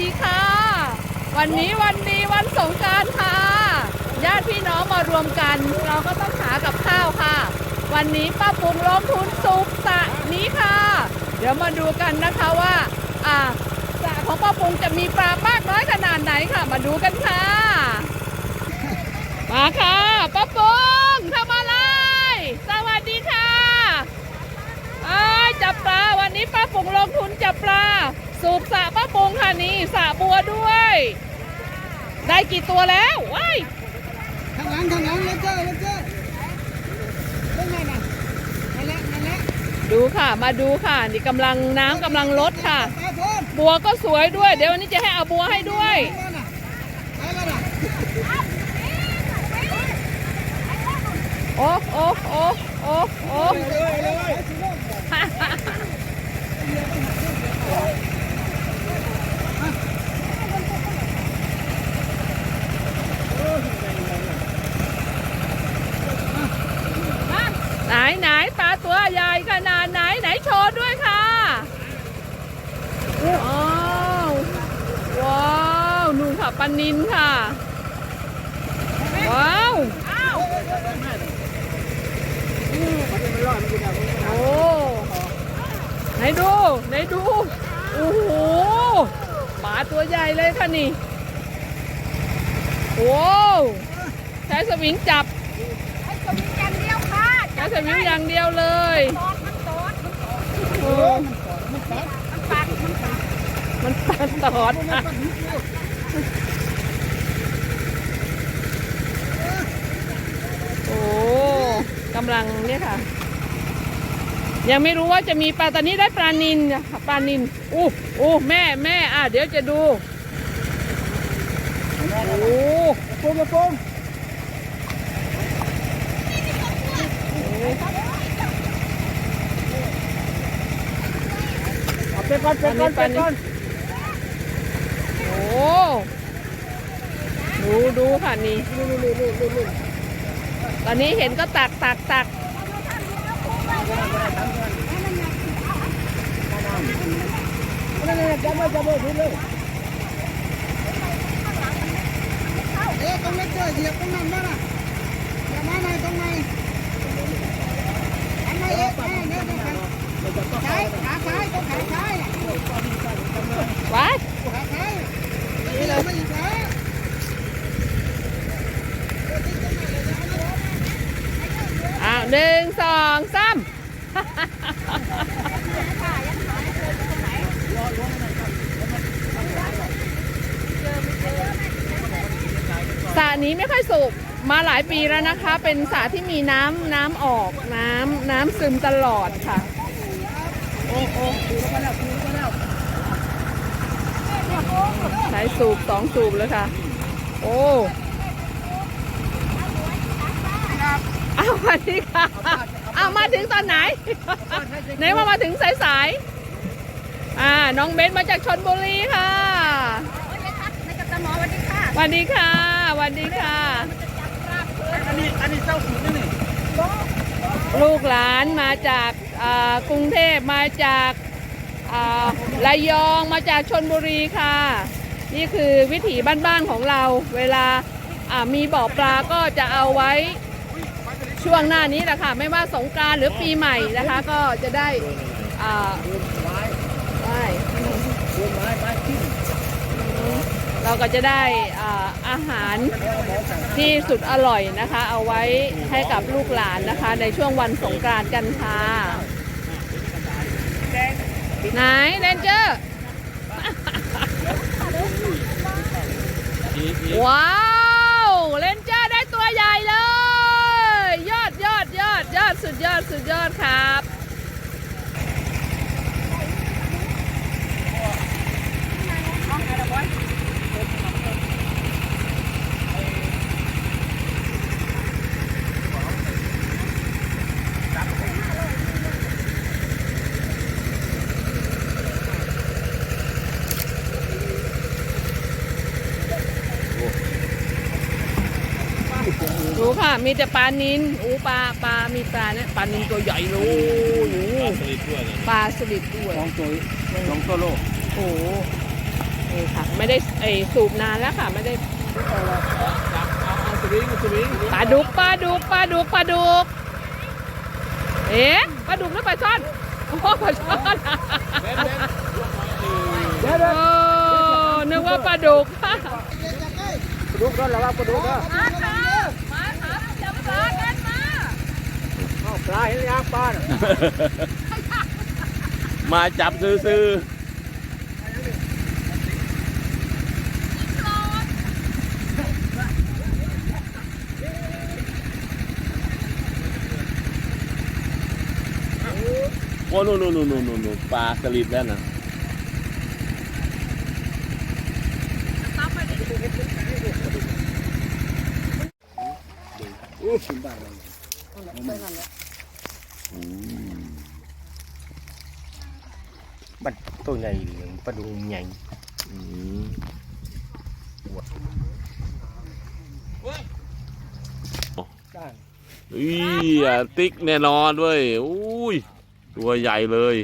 ดีค่ะ วันนี้วันดีวันสงการค่ะญาติพี่น้องมารวมกัน เราก็ต้องหากับข้าวค่ะ วันนี้ป้าปุงลงทุนสุกสระนี้ค่ะ เดี๋ยวมาดูกันนะคะว่าอ่าสะของป้าปุงจะมีปลามากน้อยขนาดไหนค่ะ มาดูกันค่ะ มาค่ะป้าปุงทำอะไรสวัสดีค่ะอ้ยจับปลาวันนี้ป้าปุงลงทุนจับปลา สูบสระป้าปุงค่ะนี่สระบัวด้วย ได้กี่ตัวแล้วว้ายข้างหลังข้างหลังเลเจอร์เลเจอร์เรื่องไงน่ะนั่นแหละนั่นแหละดูค่ะมาดูค่ะ นี่กำลังน้ำกำลังลดค่ะตาโทนบัวก็สวยด้วย เดี๋ยววันนี้จะให้เอาบัวให้ด้วยนั่นน่ะไปแล้วน่ะโอ้โอ้โอ้โอ้โอ้เลยเลย ไหนไหนปลาตัวใหญ่ขนาดไหนไหนโชว์ด้วยค่ะว้าวว้าวนู่นค่ะ ปลานินค่ะ ว้าว โอ้ไหนดูไหนดู โอ้โหปลาตัวใหญ่เลยค่ะนี่โอ้ใช้สวิงจับ ไอ้ตัวนี้อย่างเดียวค่ะใช้สวิงอย่างเดียวเลยตอดมันตอดมันตอดโอ้มันปัดมันปัดมันปลาตอดอะโอ้กำลังเนี่ยค่ะ ยังไม่รู้ว่าจะมีปลาตอนนี้ได้ปลานินปลานินอู้อู้แม่แม่อะเดี๋ยวจะดูโอ้ปุ้งปุ้งเอาไปก่อนไปก่อนไปก่อนโอ้ดูดูค่ะนี่ลูลูลูลูลูลู ตอนนี้เห็นก็ตักตักตักนั่จับไว้จับไว้ดูเอ๊ะตรงเลเจอเหยียบตรงนั้นมาน่ะอย่ามาหนตรงไหนอันไหนเอ๊ะอันไหนเนี่ยตรงไหนซ้ายขาซ้ายตรงขาซ้ายน่ะ ไว้ ขาซ้ายนี่เลยไม่อีกแล้ว อ้าวหนึ่งสองสาม ส ระนี้ไม่ค่อยสูบมาหลายปีแล้วนะคะ เป็นสระที่มีน้ำน้ำออกน้ำน้ำซึมตลอดค่ะ โอ้โอ้ใช้สูบสองสูบเลยค่ะ โอ้อ้าวสวัสดีค่ะอ้าวมาถึงตอนไหนไหนว่ามาถึงสายๆอ่าน้องเบนมาจากชนบุรีค่ะโอ้ยครับในกระตะหมอสวัสดีค่ะ สวัสดีค่ะสวัสดีค่ะ อันนี้อันนี้เจ้าสูตรนี่นี่ลูกหลานมาจากอ่ากรุงเทพมาจากอ่าระยองมาจากชนบุรีค่ะ นี่คือวิถีบ้านๆของเรา เวลาอ่ามีบ่อปลาก็จะเอาไว้ช่วงหน้านี้แหละค่ะ ไม่ว่าสงกรานต์หรือปีใหม่นะคะ ก็จะได้อ่าได้รวมไม้ไม้ขึ้น เราก็จะได้อ่าอาหารที่สุดอร่อยนะคะ เอาไว้ให้กับลูกหลานนะคะ ในช่วงวันสงกรานต์กันค่ะไหนเรนเจอร์ ว้าวเรนเจอร์ได้ตัวใหญ่เลย ยอดยอดยอดยอดสุดยอดสุดยอดครับ ดูค่ะ มีแต่ปลานินอู้ปลาปลา มีปลาเนี่ยปลานินตัวใหญ่เลยโอ้โหสลิดด้วยนะปลาสลิดด้วย สองตัวสองตัวโลโอ้โหนี่ค่ะ ไม่ได้ไอสูบนานแล้วค่ะ ไม่ได้สวิงสวิงปลาดุกปลาดุกปลาดุกปลาดุก เอ๊ะปลาดุกหรือปลาช่อนโอ้ปลาช่อนเดี๋ยวเดี๋ยวโอ้นึกว่าปลาดุกดูกันแล้วว่าดูกันมาค่ะมาค่ะจับปลากันมา ปลาเห็นยังปลานมาจับซื้อๆโอ้นู่นนู่นนู่นนู่นนู่นปลาสลิดแล้วนะอู้สิบบาท บัดตัวใหญ่เหลืองปลาดุงใหญ่อืมอีอะติ๊กแน่นอนด้วยอุ้ย ตัวใหญ่เลย